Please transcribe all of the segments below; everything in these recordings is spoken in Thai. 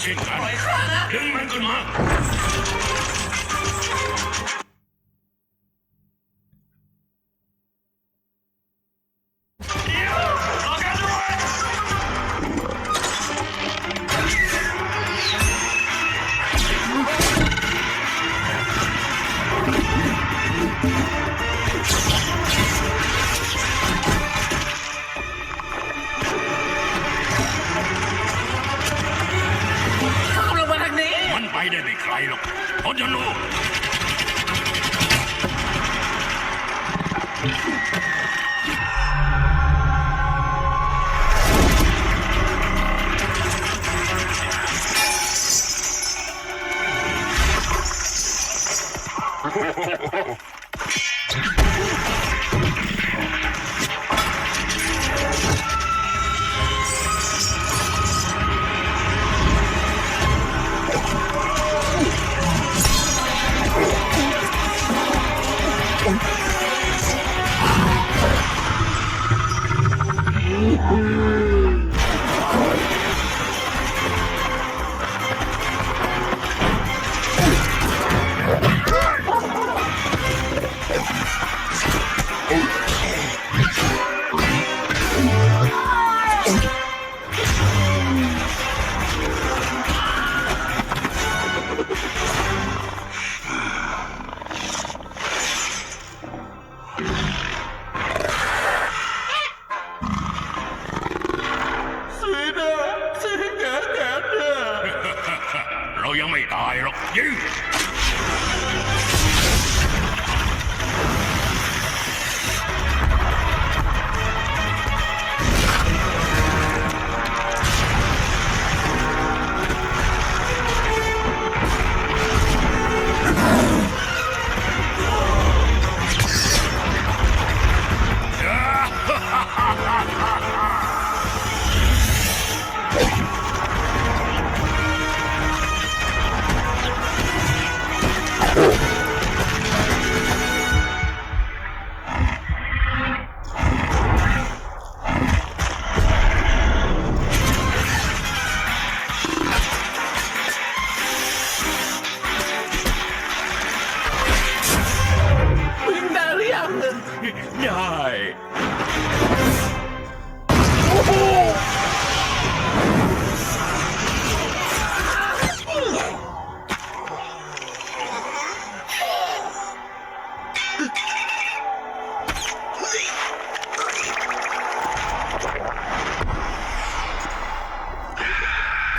进来人满怎么了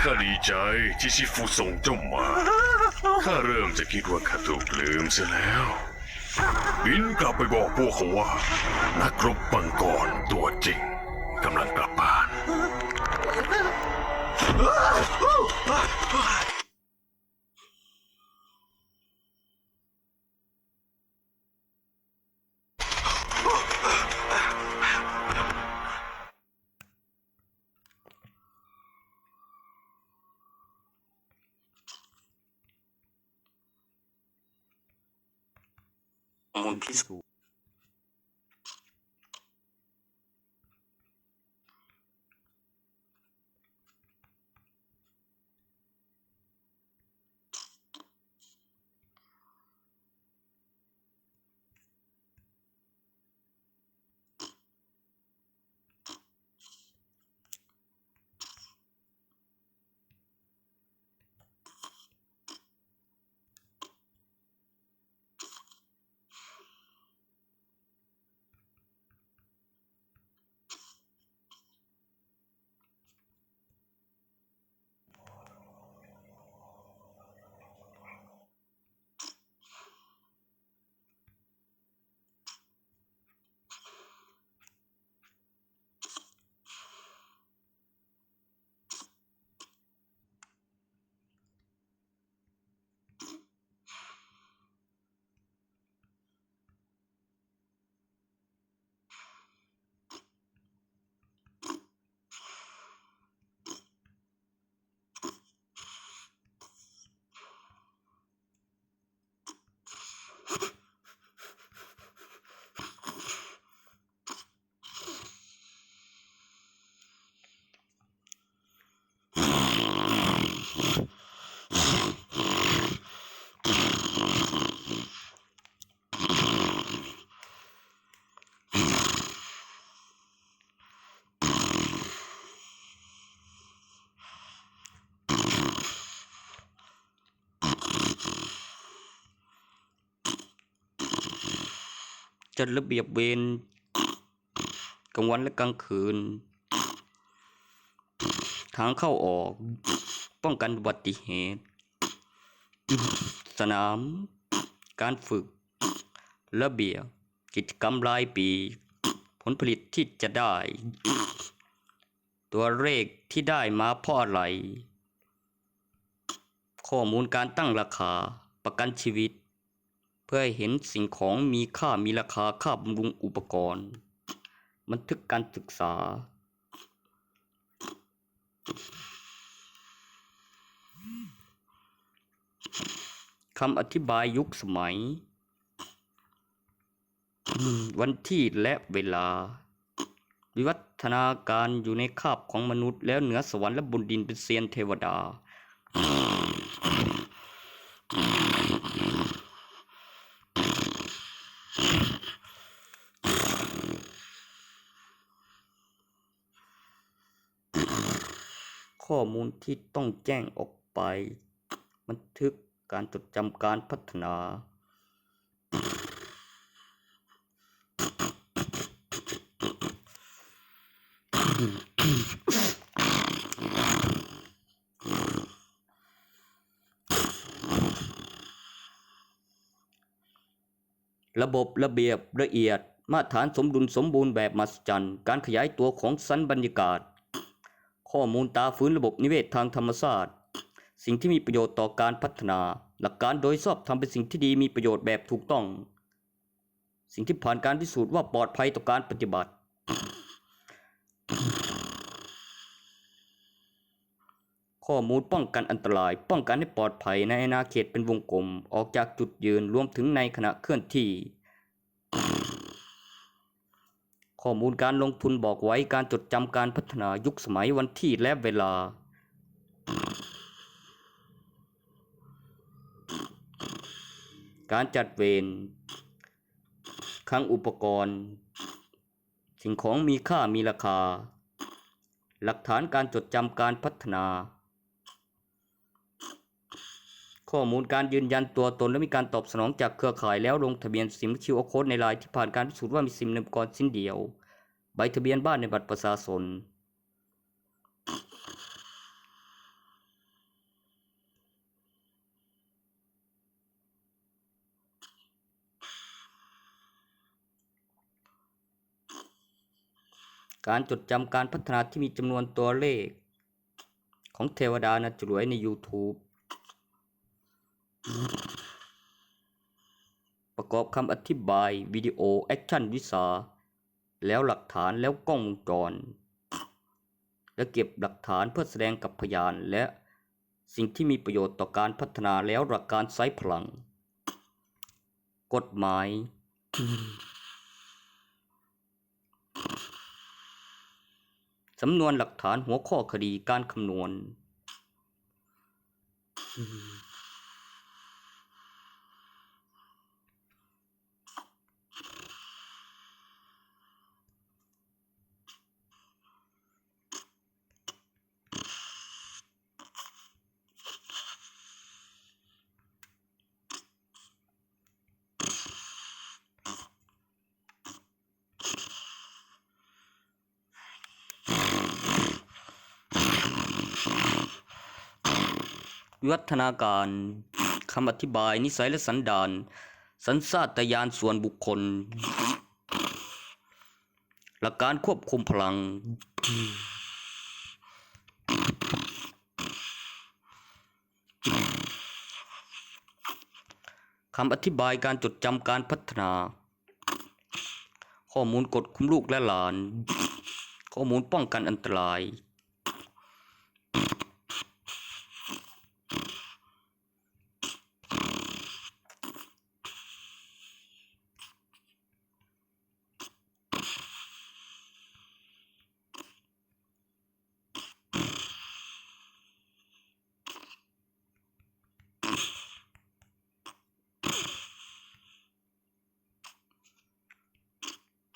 ข้าดีใจที่ชิฟูส่งเจ้ามา ข้าเริ่มจะคิดว่าข้าถูกลืมเสียแล้ว บินกลับไปบอกพวกเขาว่า นักรบปังกรตัวจริงกำลังกลับบ้าน มูล จัดระเบียบเวรกลางวันและกลางคืน ทางเข้าออก ป้องกันอุบัติเหตุ สนาม การฝึก ระเบียบ กิจกรรมรายปี ผลผลิตที่จะได้ ตัวเลขที่ได้มาเพราะอะไร ข้อมูลการตั้งราคา ประกันชีวิต พื่อให้เห็นสิ่งของมีค่ามีราคาค่าบำรุงอุปกรณ์ บันทึกการศึกษา คำอธิบายยุคสมัย วันที่และเวลา วิวัฒนาการอยู่ในคาบของมนุษย์แล้วเหนือสวรรค์และบนดินเป็นเซียนเทวดา ลที่ต้องแจ้งออกไป บันทึกการจดจำการพัฒนาระบบระเบียบละเอียด มาตรฐานสมดุลสมบูรณ์แบบมหัศจรรย์ การขยายตัวของสันบรรยากาศ ข้อมูลตาฟื้นระบบนิเวศทางธรรมชาติ สิ่งที่มีประโยชน์ต่อการพัฒนา หลักการโดยชอบทำเป็นสิ่งที่ดีมีประโยชน์แบบถูกต้อง สิ่งที่ผ่านการพิสูจน์ว่าปลอดภัยต่อการปฏิบัติ ข้อมูลป้องกันอันตราย ป้องกันให้ปลอดภัยในอาณาเขตเป็นวงกลม ออกจากจุดยืนรวมถึงในขณะเคลื่อนที่ ข้อมูลการลงทุนบอกไว้การจดจำการพัฒนายุคสมัยวันที่และเวลา การจัดเวรคลังอุปกรณ์ สิ่งของมีค่ามีราคา หลักฐานการจดจำการพัฒนา ข้อมูลการยืนยันตัวตนและมีการตอบสนองจากเครือข่ายแล้วลงทะเบียนซิมคิวโค้ดในลน์ที่ผ่านการพิสูจน์ว่ามีซิมในอุปกรณ์สิ้นเดียว ใบทะเบียนบ้านในบัตรประชาชนการจดจำการพัฒนาที่มีจำนวนตัวเลข ของเทวดานะจรวยใน YouTube ประกอบคำอธิบายวิดีโอแอคชั่นวิสา แล้วหลักฐานแล้วกล้องวงจร และเก็บหลักฐานเพื่อแสดงกับพยานและสิ่งที่มีประโยชน์ต่อการพัฒนาแล้วหลักการไซส์พลัง กฎหมาย สำนวนหลักฐานหัวข้อคดีการคำนวณ วิวัฒนาการคำอธิบายนิสัยและสันดาน สัญชาตญาณส่วนบุคคล หลักการควบคุมพลัง คำอธิบายการจดจำการพัฒนา ข้อมูลกฎคุมลูกและหลาน ข้อมูลป้องกันอันตราย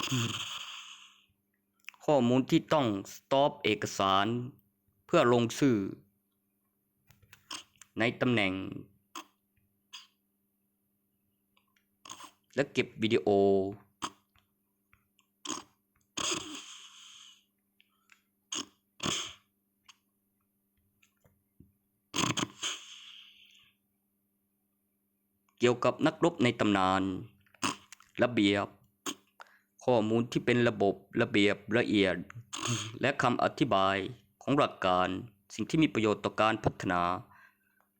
ข้อมูลที่ต้องสต็อปเอกสาร เพื่อลงชื่อ ในตำแหน่ง และเก็บวิดีโอ เกี่ยวกับนักรบในตำนาน ระเบียบ ข้อมูลที่เป็นระบบระเบียบละเอียด และคำอธิบายของหลักการสิ่งที่มีประโยชน์ต่อการพัฒนา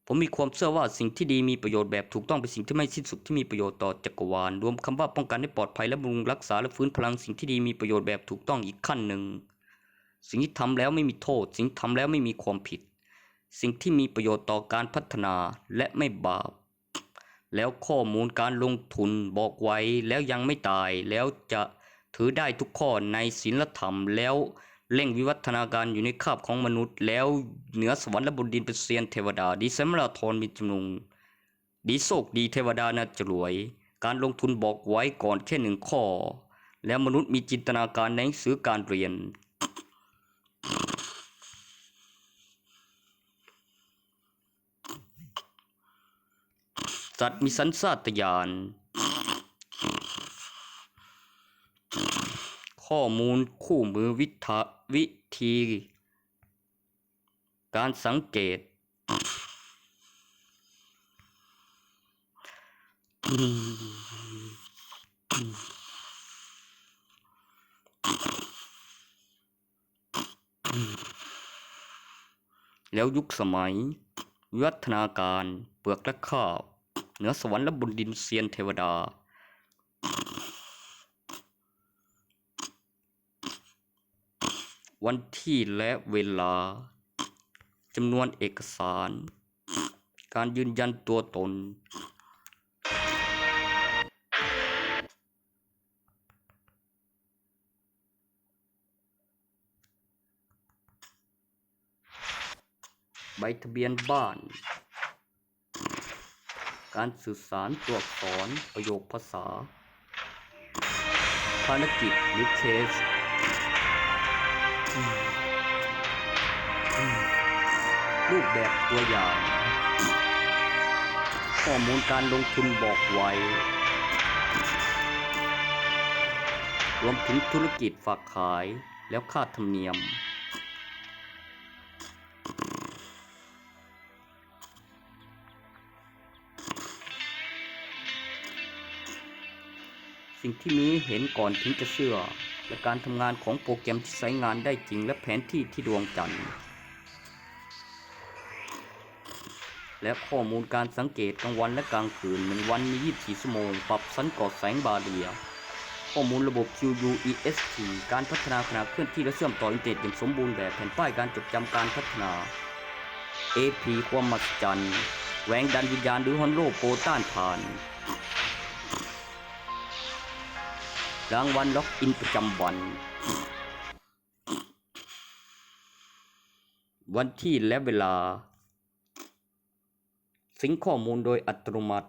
ผมมีความเชื่อว่าสิ่งที่ดีมีประโยชน์แบบถูกต้องเป็นสิ่งที่ไม่สิ้นสุดที่มีประโยชน์ต่อจักรวาล รวมคำว่าป้องกันให้ปลอดภัยและบำรุงรักษาและฟื้นพลังสิ่งที่ดีมีประโยชน์แบบถูกต้องอีกขั้นหนึ่ง สิ่งที่ทำแล้วไม่มีโทษ สิ่งที่ทำแล้วไม่มีความผิด สิ่งที่มีประโยชน์ต่อการพัฒนาและไม่บาป แล้วข้อมูลการลงทุนบอกไว้แล้วยังไม่ตายแล้วจะถือได้ทุกข้อในศีลธรรมแล้วเร่งวิวัฒนาการอยู่ในคาบของมนุษย์ แล้วเหนือสวรรค์และบนดินเป็นเซียนเทวดา ดีเซมราทรมีจำนงดีโศกดีเทวดาน่าจะรวย การลงทุนบอกไว้ก่อนแค่หนึ่งข้อ แล้วมนุษย์มีจินตนาการในหนังสือการเรียน สัตว์มีสัญชาตญาณข้อมูลคู่มือวิทวิธี การสังเกต แล้วยุคสมัยวิวัฒนาการเปลือกและข้าว เหนือสวรรค์และบนดินเซียนเทวดา วันที่และเวลาจำนวนเอกสาร การยืนยันตัวตน ใบทะเบียนบ้าน การสื่อสารตัวอักษรประโยคภาษา ภารกิจหรือเคสรูปแบบตัวอย่าง ข้อมูลการลงทุนบอกไว้ รวมถึงธุรกิจฝากขายแล้วค่าธรรมเนียม สิ่งที่มีเห็นก่อนถึงจะเชื่อ และการทำงานของโปรแกรมที่ใช้งานได้จริงและแผนที่ที่ดวงจันทร์ และข้อมูลการสังเกตกลางวันและกลางคืนหนึ่งวันมี 24 ชั่วโมง ปรับสันก่อแสงบาเรีย ข้อมูลระบบ QUEST การพัฒนาขณะเคลื่อนที่และเชื่อมต่ออินเทอร์เน็ตอย่างสมบูรณ์แบบแผ่นป้ายการจดจำการพัฒนา AP ความมหัศจรรย์แหวงดันวิญญาณหรือฮอนโลโปรต้านทาน รางวัลล็อกอินประจำวัน วันที่และเวลา สิงข้อมูลโดยอัตโนมัติ